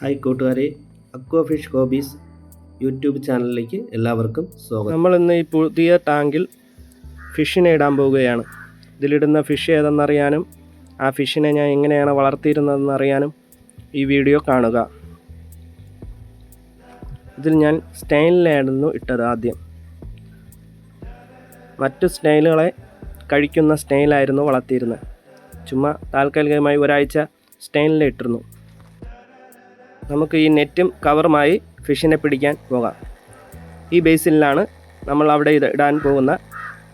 Hi കൂട്ടുകാരെ aqua fish hobbies YouTube ചാനലിലേക്ക് എല്ലാവർക്കും സ്വാഗതം. നമ്മൾ ഇന്ന് ഈ പുതിയ ടാങ്കിൽ ഫിഷിനെ ഇടാൻ പോവുകയാണ്. ഇതിലിടുന്ന ഫിഷ് ഏതെന്നറിയാനും ആ ഫിഷിനെ ഞാൻ എങ്ങനെയാണ് വളർത്തിയിരുന്നതെന്ന് അറിയാനും ഈ വീഡിയോ കാണുക. ഇതിൽ ഞാൻ സ്റ്റൈലിലായിരുന്നു ഇട്ടത് ആദ്യം. മറ്റു സ്റ്റൈലുകളെ കഴിക്കുന്ന സ്റ്റൈലായിരുന്നു വളർത്തിയിരുന്നത്. ചുമ്മാ താൽക്കാലികമായി ഒരാഴ്ച സ്റ്റൈലിലിട്ടിരുന്നു നമുക്ക് ഈ നെറ്റും കവറുമായി ഫിഷിനെ പിടിക്കാൻ പോകാം. ഈ ബേസിനിലാണ് നമ്മൾ അവിടെ ഇത് ഇടാൻ പോകുന്ന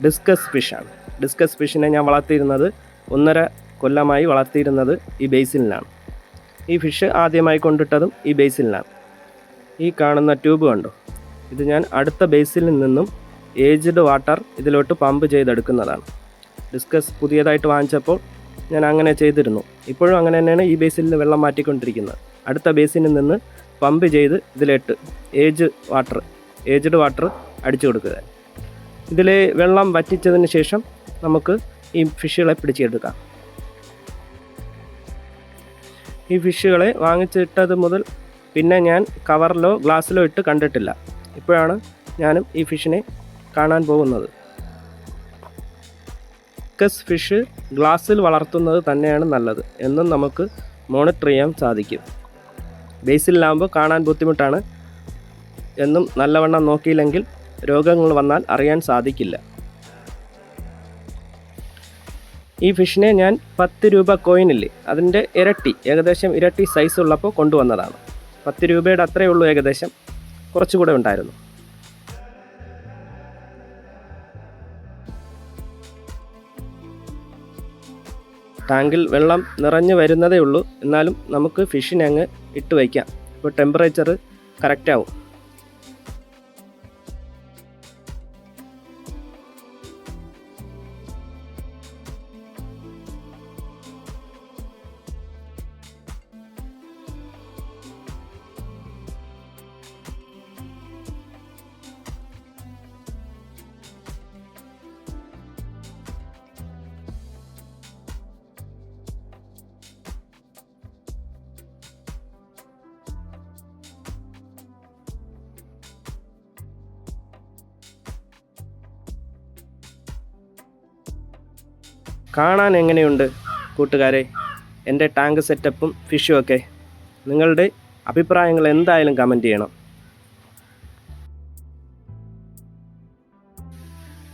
ഡിസ്കസ് ഫിഷാണ്. ഡിസ്കസ് ഫിഷിനെ ഞാൻ വളർത്തിയിരുന്നത് ഒന്നര കൊല്ലമായി വളർത്തിയിരുന്നത് ഈ ബേസിനിലാണ്. ഈ ഫിഷ് ആദ്യമായി കൊണ്ടിട്ടതും ഈ ബേസിനിലാണ്. ഈ കാണുന്ന ട്യൂബ് കണ്ടോ? ഇത് ഞാൻ അടുത്ത ബേസിൽ നിന്നും ഏജ്ഡ് വാട്ടർ ഇതിലോട്ട് പമ്പ് ചെയ്തെടുക്കുന്നതാണ്. ഡിസ്കസ് പുതിയതായിട്ട് വാങ്ങിച്ചപ്പോൾ ഞാൻ അങ്ങനെ ചെയ്തിരുന്നു. ഇപ്പോഴും അങ്ങനെ തന്നെയാണ് ഈ ബേസിൽ വെള്ളം മാറ്റിക്കൊണ്ടിരിക്കുന്നത്. അടുത്ത ബേസിനിൽ നിന്ന് പമ്പ് ചെയ്ത് ഇതിലിട്ട് ഏജ് വാട്ടർ ഏജ്ഡ് വാട്ടർ അടിച്ചു കൊടുക്കുക. ഇതിൽ വെള്ളം വറ്റിച്ചതിന് ശേഷം നമുക്ക് ഈ ഫിഷുകളെ പിടിച്ചെടുക്കാം. ഈ ഫിഷുകളെ വാങ്ങിച്ചിട്ടത് മുതൽ പിന്നെ ഞാൻ കവറിലോ ഗ്ലാസ്സിലോ ഇട്ട് കണ്ടിട്ടില്ല. ഇപ്പോഴാണ് ഞാനും ഈ ഫിഷിനെ കാണാൻ പോകുന്നത്. കസ് ഫിഷ് ഗ്ലാസ്സിൽ വളർത്തുന്നത് തന്നെയാണ് നല്ലത് എന്നും നമുക്ക് മോണിറ്റർ ചെയ്യാൻ സാധിക്കും. ബേസിലാകുമ്പോൾ കാണാൻ ബുദ്ധിമുട്ടാണ് എന്നും നല്ലവണ്ണം നോക്കിയില്ലെങ്കിൽ രോഗങ്ങൾ വന്നാൽ അറിയാൻ സാധിക്കില്ല. ഈ ഫിഷിനെ ഞാൻ പത്ത് രൂപ കോയിനില്ലേ അതിന്റെ ഇരട്ടി ഏകദേശം ഇരട്ടി സൈസ് ഉള്ളപ്പോൾ കൊണ്ടുവന്നതാണ്. പത്ത് രൂപയുടെ അത്രയേ ഉള്ളൂ ഏകദേശം കുറച്ചുകൂടെ ഉണ്ടായിരുന്നു. ടാങ്കിൽ വെള്ളം നിറഞ്ഞു വരുന്നതേ ഉള്ളൂ. എന്നാലും നമുക്ക് ഫിഷിനെ അങ്ങ് ഇട്ട് വയ്ക്കാം. ഇപ്പോൾ ടെമ്പറേച്ചർ കറക്റ്റ് കാണാൻ എങ്ങനെയുണ്ട് കൂട്ടുകാരെ? എന്റെ ടാങ്ക് സെറ്റപ്പും ഫിഷും ഒക്കെ. നിങ്ങളുടെ അഭിപ്രായങ്ങൾ എന്തായാലും കമന്റ് ചെയ്യണം.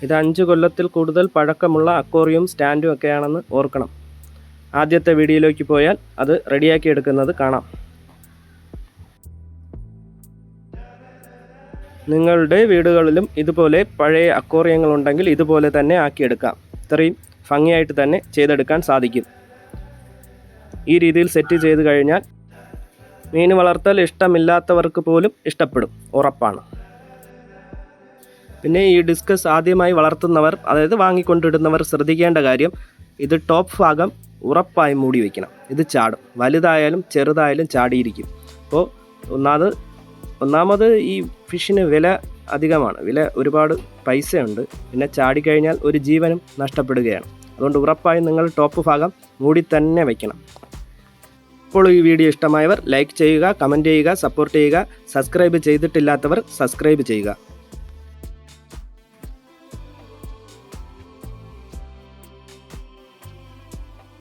ഇത് അഞ്ച് കൊല്ലത്തിൽ കൂടുതൽ പഴക്കമുള്ള അക്വേറിയം സ്റ്റാൻഡും ഒക്കെയാണെന്ന് ഓർക്കണം. ആദ്യത്തെ വീഡിയോയിലേക്ക് പോയാൽ അത് റെഡിയാക്കി എടുക്കുന്നത് കാണാം. നിങ്ങളുടെ വീടുകളിലും ഇതുപോലെ പഴയ അക്വേറിയങ്ങൾ ഉണ്ടെങ്കിൽ ഇതുപോലെ തന്നെ ആക്കിയെടുക്കാം. ഇത്രയും. ഭംഗിയായിട്ട് തന്നെ ചെയ്തെടുക്കാൻ സാധിക്കും. ഈ രീതിയിൽ സെറ്റ് ചെയ്ത് കഴിഞ്ഞാൽ മീൻ വളർത്തൽ ഇഷ്ടമില്ലാത്തവർക്ക് പോലും ഇഷ്ടപ്പെടും. ഉറപ്പാണ്. പിന്നെ ഈ ഡിസ്കസ് ആദ്യമായി വളർത്തുന്നവർ അതായത് വാങ്ങിക്കൊണ്ടിടുന്നവർ ശ്രദ്ധിക്കേണ്ട കാര്യം ഇത് ടോപ്പ് ഭാഗം ഉറപ്പായി മൂടി വയ്ക്കണം ഇത് ചാടും. വലുതായാലും ചെറുതായാലും ചാടിയിരിക്കും. അപ്പോൾ ഒന്നാമത് ഒന്നാമത് ഈ ഫിഷിന് വില അധികമാണ്. വില ഒരുപാട് പൈസയുണ്ട്. പിന്നെ ചാടിക്കഴിഞ്ഞാൽ ഒരു ജീവനും നഷ്ടപ്പെടുകയാണ്. അതുകൊണ്ട് ഉറപ്പായും നിങ്ങൾ ടോപ്പ് ഭാഗം മൂടി തന്നെ വയ്ക്കണം ഇപ്പോൾ ഈ വീഡിയോ ഇഷ്ടമായവർ ലൈക്ക് ചെയ്യുക കമന്റ് ചെയ്യുക സപ്പോർട്ട് ചെയ്യുക സബ്സ്ക്രൈബ് ചെയ്തിട്ടില്ലാത്തവർ സബ്സ്ക്രൈബ് ചെയ്യുക.